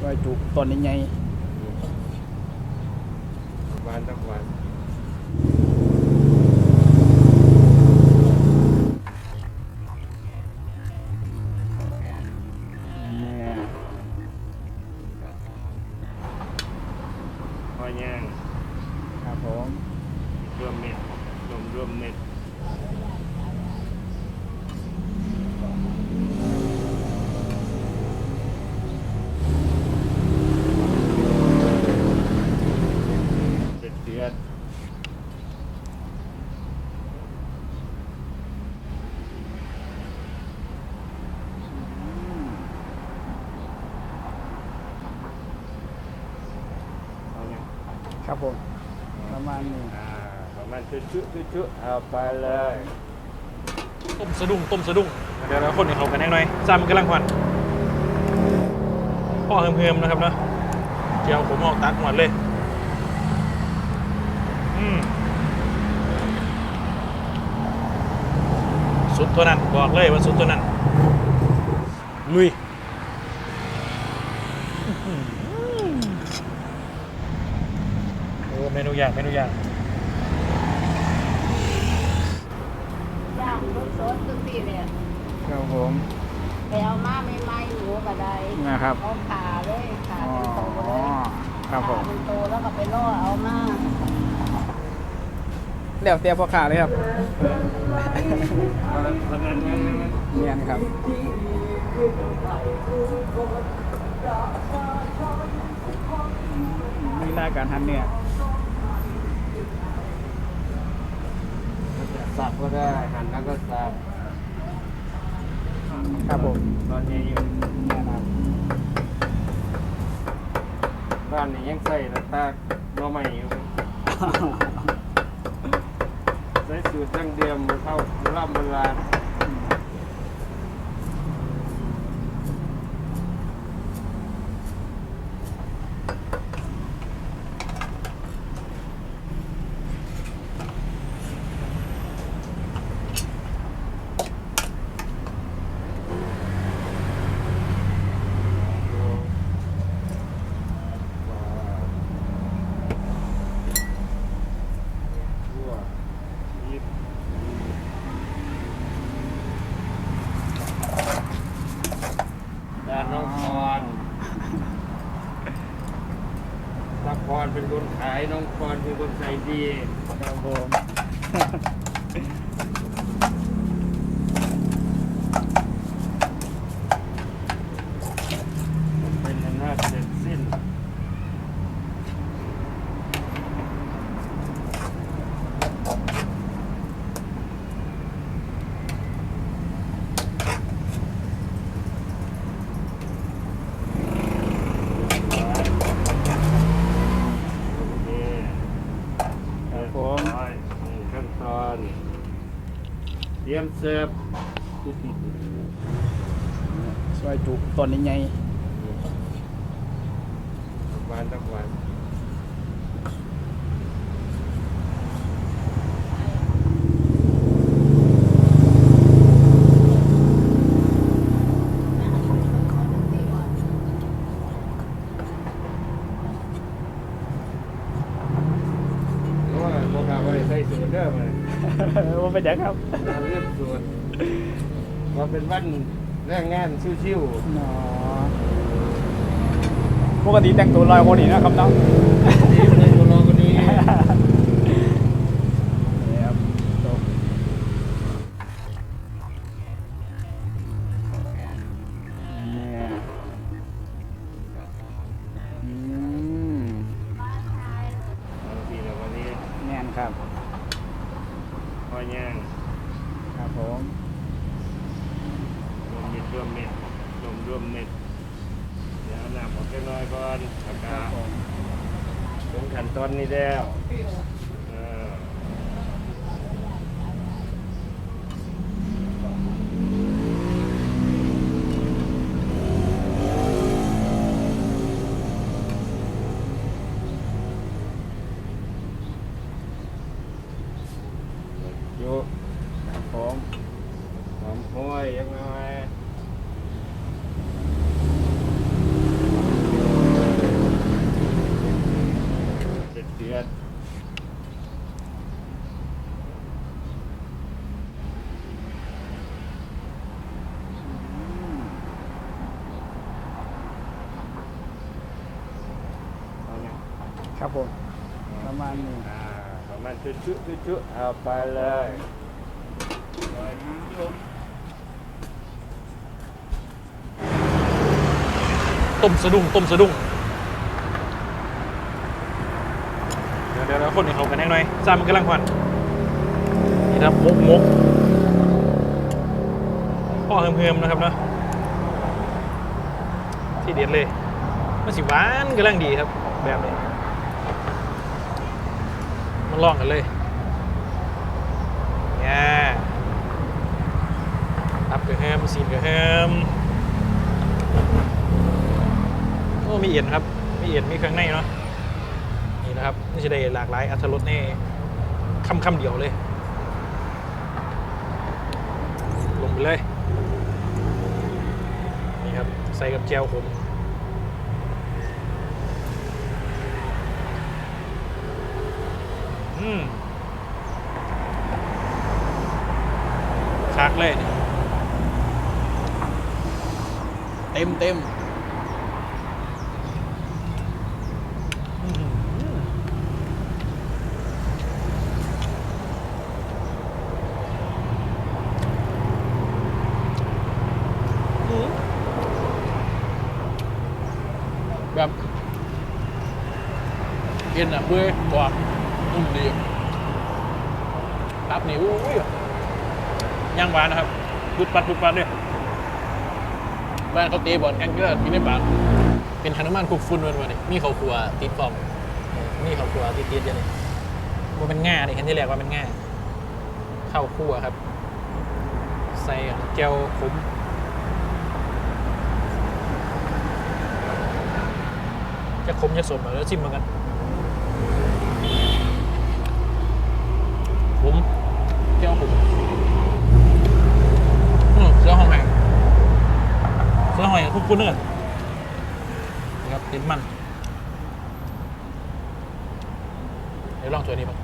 ซอยจุต้นใหญ่หวานตักหวานๆแม่หอยย่างครับผมรวมเม็ดนมรวมเม็ดเด็ดเดือดเอาเนี่ย ครับผม ประมาณนี้อ่าประมาณชุชุชุชุเอาไปเลยต้มสะดุ้งต้มสะดุ้งเดี๋ยวเราคนให้เขากันแน่หน่อยซ้ำกำลังควันพ่อเฮิมๆนะครับเนาะเจียวผมออกตักหมดเลย อืมสุดตัวนั้นบอกเลยว่าสุดตัวนั้นลุยโอ้เม นูอย่างเมนูอย่างย่างรสสดทุกทีเลยครับผมไปเอามาไม่ไหม้หมูก็ได้นะครับเอาขาเลยขาอ๋อเป็นโตเลยครับผมขาเป็นโตแล้วก็ไปล่อเอามาเดี๋ยวเตรียมพ่อขาเลยครับเอาละเอาละเอาละเนียนครับนี่รายการทันเนี่ย สับก็ได้หั่นแล้วก็สับครับผมตอนนี้อยู่เนี่ยนะครับบ้านนี้ยังใส่หน้าตาหน้อใหม่อยู่ใส่สูตรดั้งเดิมเข้าโบราณโบราณ ทั่วยิบด้านน้องพรน้องพรเป็ายน้องพรเป็นคนใส่ดีครับผม เป็นอำนาจเสร็จสิ้น โอเค ครับผม เรียบร้อยนี่ขั้นตอนเต รียมเสิร์ฟซอยจุต้นใหญ่หวานตักหวานเพราะว่าโมกาไว้ใส่สูตรเด้อมาๆว่าเป็นยังครับ เราเรียกสูตร ว่าเป็นวันแรงงานชิวเนาะปกติแต่งตัวลอยโมนี่นะครับเนาะๆนี่ในตัวเราคน อนนี้แล้วเออโย ครับผม หอมห้อยยังไง ครับผมประมาณนี้ อ่า ประมาณชุชุชุชุเอาไปเลยร้อยชุต้มสะดุ้งต้มสะดุ้งเดี๋ยวเดี๋ยวเดี๋ยวคนนี้เขากันแน่หน่อยซ้ำมันกำลังหวันนี่ครับมกมกพ่อเฮิมๆนะครับเนาะที่เด็ดเลยมันสิหวานกำลังดีครับ แบบนี้ ลองกันเลยเนี่ยตับกับแฮมซีนกับแฮมโอ้มีเอียนครับ มีเอียนมีเครื่องในเนาะนี่นะครับนี่จะได้หลากหลายอัตรสในคำคำเดียวเลย ลงไปเลย นี่ครับ ใส่กับแจวขม อืมคักเลยนี่เต็มเต็มแบบเอ็นอะเบื่อกว่า นุ่มดีตับนี่อุ้ยย่างหวานนะครับพุดปัดพุดปัดด้วยบ้านเขาเตะบอลกันก็กินในปากเป็นขนมมันคุกฟุ้นวันวันนี้มีข้าวครัวติดฟอมมีข้าวครัวติดติดยู่นี่ว่าเป็นง่าเลยเห็นที่แรกว่าเป็นง่ายข้าวคั่วครับ ใส่แก้วขมจะคมจะสมแล้วชิมเหมือนกัน ผมเจ้าผมอืมเสื้อห้องแหงเสื้อห้องแหงคุ้นๆเนื้อนะครับติดมัน เดี๋ยวลองตัวนี้บ้าง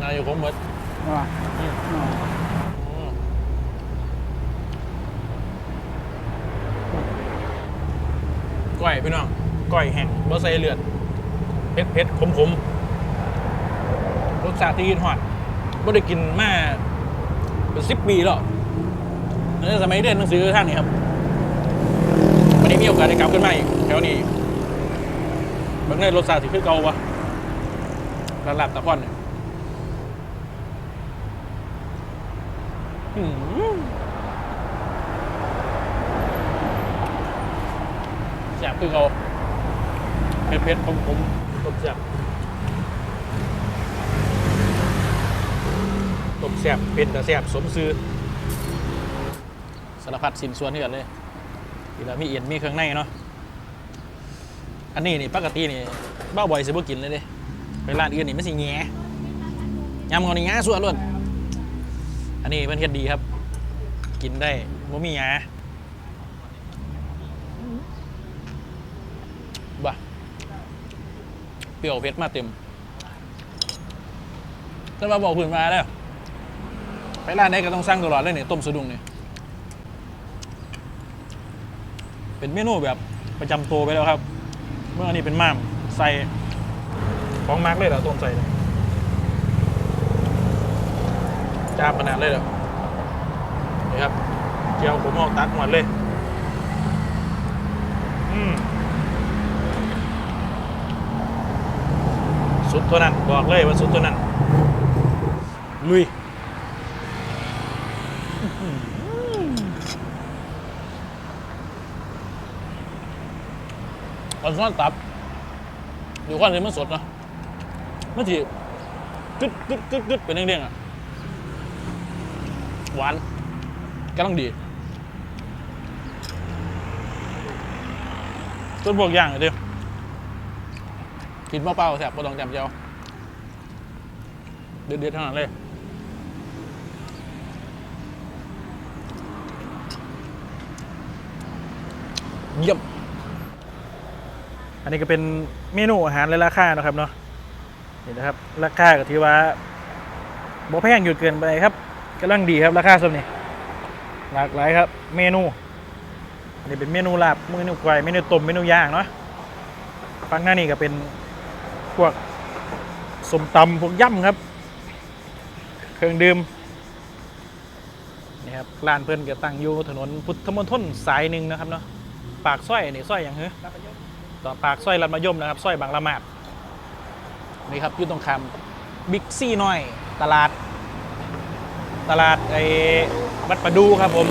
นายอยู่ผมหมดอ่า อืม อ่า อืม ก้อยพี่น้องก้อยแห้งบ่ใส่เลือดเผ็ดเผ็ดขมขมรสชาติที่กินหอดบ่ได้กินมาเป็นสิบปีแล้วในสมัยเรียนหนังสือท่านนี่ครับวันนี้มีโอกาสได้กลับขึ้นมาอีกแถวนี้เบางในรสชาติที่คือเก่าวะระลับตะพอนเนี่ยอืมแซ่บ คือเขาเผ็ดเผ็ดๆผมผมต้มแซ่บต้มแซ่บเป็นแต่แซ่บสมซื้อสารพัดสินส่วนที่กันเลยทีละมีเอ็นมีเครื่องในเนาะอันนี้นี่ปกตินี่บ้าบ่อยสิบ่กินเลยเด้ไปร้านอื่นนี่ไม่สิแง่ยำเขานี่แง่ส่วนล้วนอันนี้เป็นเฮ็ดดีครับ กินได้บ่มีหยาบ้าเป รี้ยวเผ็ดมาเต็มแต่ว่าบอกพื้นมาแล้วไปร้านไหนก็ต้องสั่งตลอดเลยเนี่ยต้มสะดุ้งเนี่ยเป็นเมนูแบบประจำตัวไปแล้วครับ เมื่ออันนี้เป็นม่ามใส่ของมาร์กเลยเหรอต้มใส่เนี่ยจามขนาดเลยเหรอนี่ครับเจียวผมออกตัดหมดเลย อืม สุดตัวนั้น บอกเลยว่าสุดตัวนั้นลุยอื้อนซ้อนตับ อยู่ข้อนนี้มันสดนะมันจีกึดกึดกึดกึดเป็นเด้งๆอะ หวานกำลังดีต้นพวกย่างเดียว กินเปล่าๆแซ่บบ่ต้องจำเจ้าเดือดๆเท่านั้นเลยเยี่ยม อันนี้ก็เป็นเมนูอาหารและราคานะครับเนาะนี่นะครับ ราคาก็ถือว่าบ่แพงอยู่เกินไปครับกำลังดีครับ ราคาสมนี่หลากหลายครับ เมนู อันนี้เป็นเมนูลาบเมนูไก่เมนูต้มเมนูย่างเนาะฝั่งหน้านี่ก็เป็น พวกสมตำพวกย่ำครับ เครื่องดื่มนี่ครับร้านเพิ่อนก็ตั้งอยู่ถนนพุทธมณฑลสายหนึ่งนะครับเนาะปากซอยนี่ซอยอย่างเฮ้ต่อปากซอยรัดมะยมนะครับซอยบางละมาดนี่ครับอยู่ตรงคำบิ๊กซี่น้อย ตลาด ตลาดไอ้วัดประดูครับผม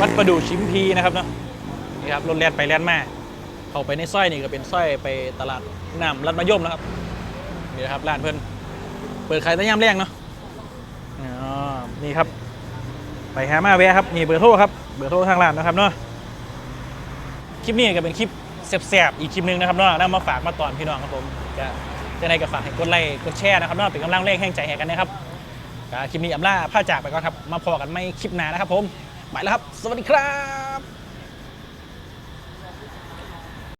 วัดประดูชิมพีนะครับเนาะนี่ครับรถแล่นไปแล่นมาเข้าไปในซอยนี่ก็เป็นซอยไปตลาดน้ำรัดมะยมนะครับ นี่ครับร้านเพิ่นเปิดขายตั้งยามแรงเนาะอ๋อนี่ครับ ไปหามาแวะครับนี่เบอร์โทรครับเบอร์โทรทางร้านนะครับเนาะคลิปนี้ก็เป็นคลิปแสบๆอีกคลิปหนึงนะครับเนาะนำมาฝากมาตอนพี่น้องครับผมจะจะในก็ฝากให้กดไลค์กดแชร์นะครับเนาะเป็นกำลังแรงแห่งใจให้กันนะครับคลิปนี้อำลาผ้าจากไปก่อนครับ มาพอกันไม่คลิปหน้านะครับผมไปแล้วครับ สวัสดีครับ